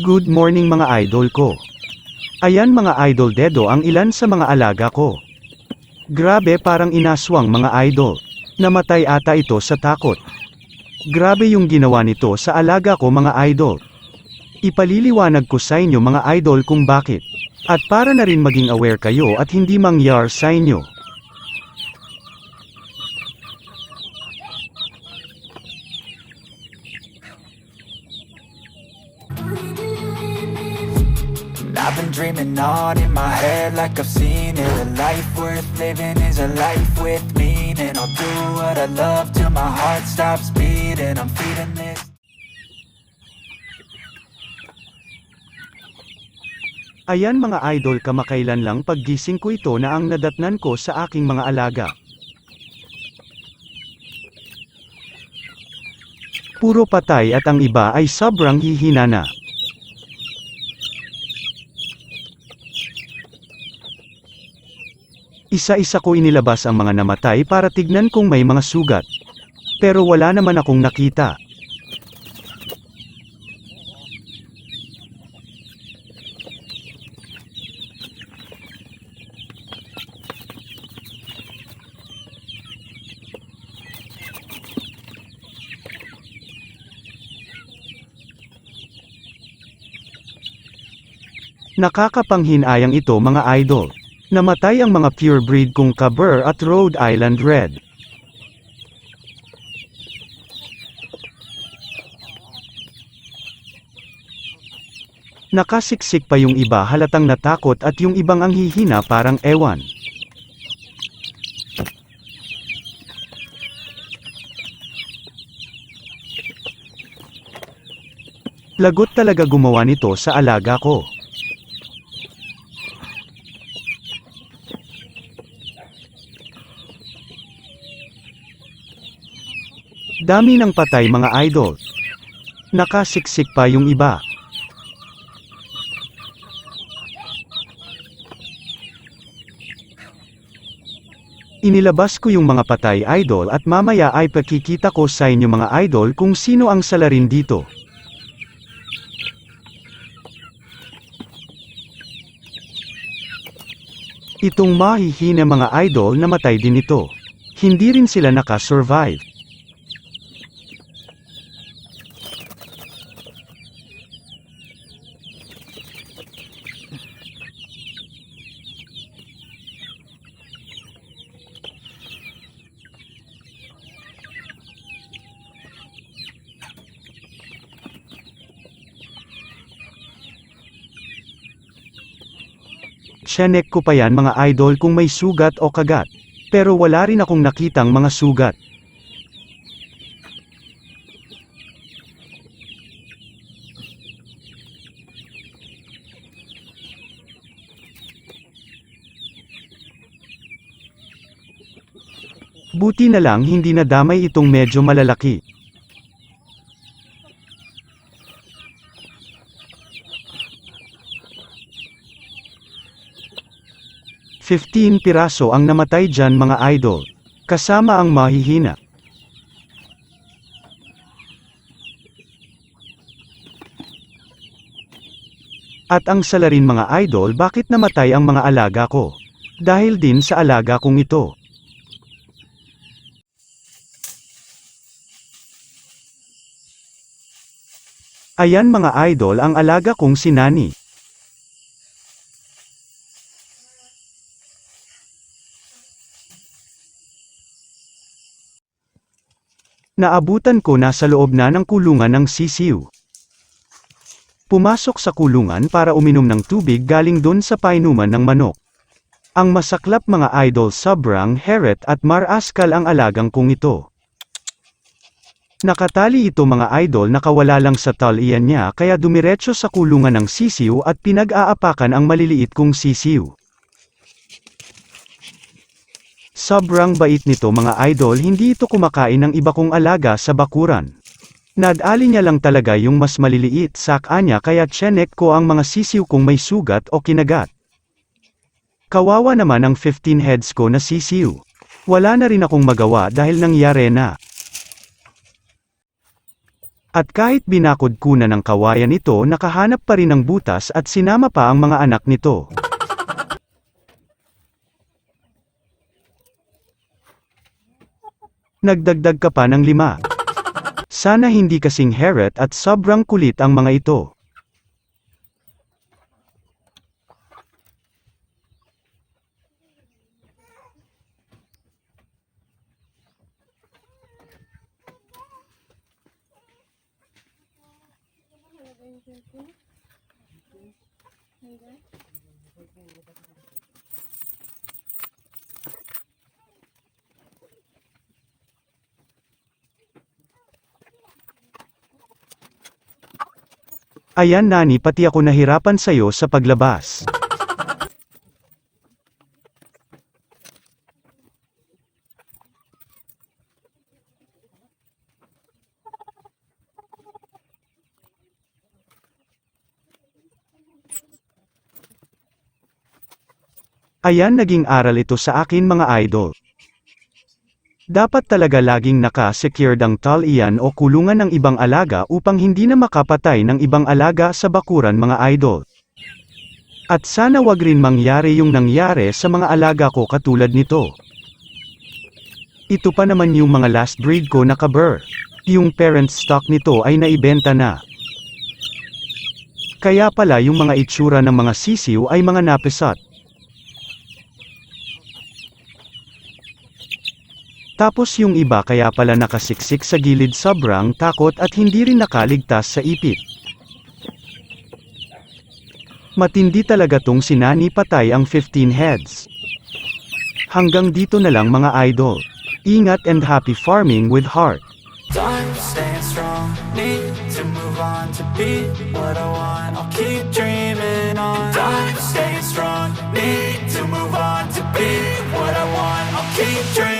Good morning mga idol ko. Ayan mga idol dedo ang ilan sa mga alaga ko. Grabe parang inaswang mga idol. Namatay ata ito sa takot. Grabe yung ginawa nito sa alaga ko mga idol. Ipaliliwanag ko sa inyo mga idol kung bakit. At para na rin maging aware kayo at hindi mangyar sa inyo. I've been dreaming on in my head like I've seen it A life worth living is a life with meaning I'll do what I love till my heart stops beating I'm feeding this Ayan mga idol kamakailan lang paggising ko ito na ang nadatnan ko sa aking mga alaga. Puro patay at ang iba ay sobrang hihina na. Isa-isa ko inilabas ang mga namatay para tignan kung may mga sugat. Pero wala naman akong nakita. Nakakapanghinayang ito mga idol. Namatay ang mga purebred kong Caber at Rhode Island Red. Nakasiksik pa yung iba halatang natakot at yung ibang ang hihina parang ewan. Lagot talaga gumawa nito sa alaga ko. Dami ng patay mga idol. Nakasiksik pa yung iba. Inilabas ko yung mga patay idol at mamaya ay pakikita ko sa inyo mga idol kung sino ang salarin dito. Itong mahihina mga idol namatay din ito. Hindi rin sila nakasurvive. Chinek ko pa yan mga idol kung may sugat o kagat. Pero wala rin akong nakitang mga sugat. Buti na lang hindi nadamay itong medyo malalaki. Fifteen piraso ang namatay dyan mga idol. Kasama ang mahihina. At ang salarin mga idol bakit namatay ang mga alaga ko? Dahil din sa alaga kong ito. Ayan mga idol ang alaga kong si Nani. Naabutan ko na sa loob na ng kulungan ng sisiw. Pumasok sa kulungan para uminom ng tubig galing dun sa painuman ng manok. Ang masaklap mga idol sobrang heret at maraskal ang alagang kong ito. Nakatali ito mga idol nakawala lang sa talian niya kaya dumiretso sa kulungan ng sisiw at pinag-aapakan ang maliliit kong sisiw. Sobrang bait nito mga idol hindi ito kumakain ng iba kong alaga sa bakuran. Nadali niya lang talaga yung mas maliliit sa kanya kaya chinek ko ang mga sisiw kung may sugat o kinagat. Kawawa naman ang 15 heads ko na sisiw. Wala na rin akong magawa dahil nangyari na. At kahit binakod kuna ng kawayan ito nakahanap pa rin ng butas at sinama pa ang mga anak nito. Nagdagdag ka pa ng lima. Sana hindi kasing heret at sobrang kulit ang mga ito. Ayan nani pati ako nahirapan sayo sa paglabas. Ayan naging aral ito sa akin mga idol. Dapat talaga laging naka-secured ang tal iyan o kulungan ng ibang alaga upang hindi na makapatay ng ibang alaga sa bakuran mga idol. At sana wag rin mangyari yung nangyari sa mga alaga ko katulad nito. Ito pa naman yung mga last breed ko na kaber. Yung parent stock nito ay naibenta na. Kaya pala yung mga itsura ng mga sisiw ay mga napisat. Tapos yung iba kaya pala nakasiksik sa gilid sobrang takot at hindi rin nakaligtas sa ipit. Matindi talaga tong sinani patay ang 15 heads. Hanggang dito na lang mga idol. Ingat and happy farming with heart. Time staying strong, need to move on to be what I want. I'll keep dreaming on. Time staying strong, need to move on to be what I want. I'll keep dreaming.